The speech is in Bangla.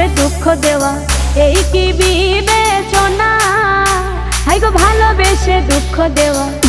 ভালোবেসে দুঃখ দেওয়া এই কি বিবেচনা? হাই গো ভালোবেসে দুঃখ দেওয়া।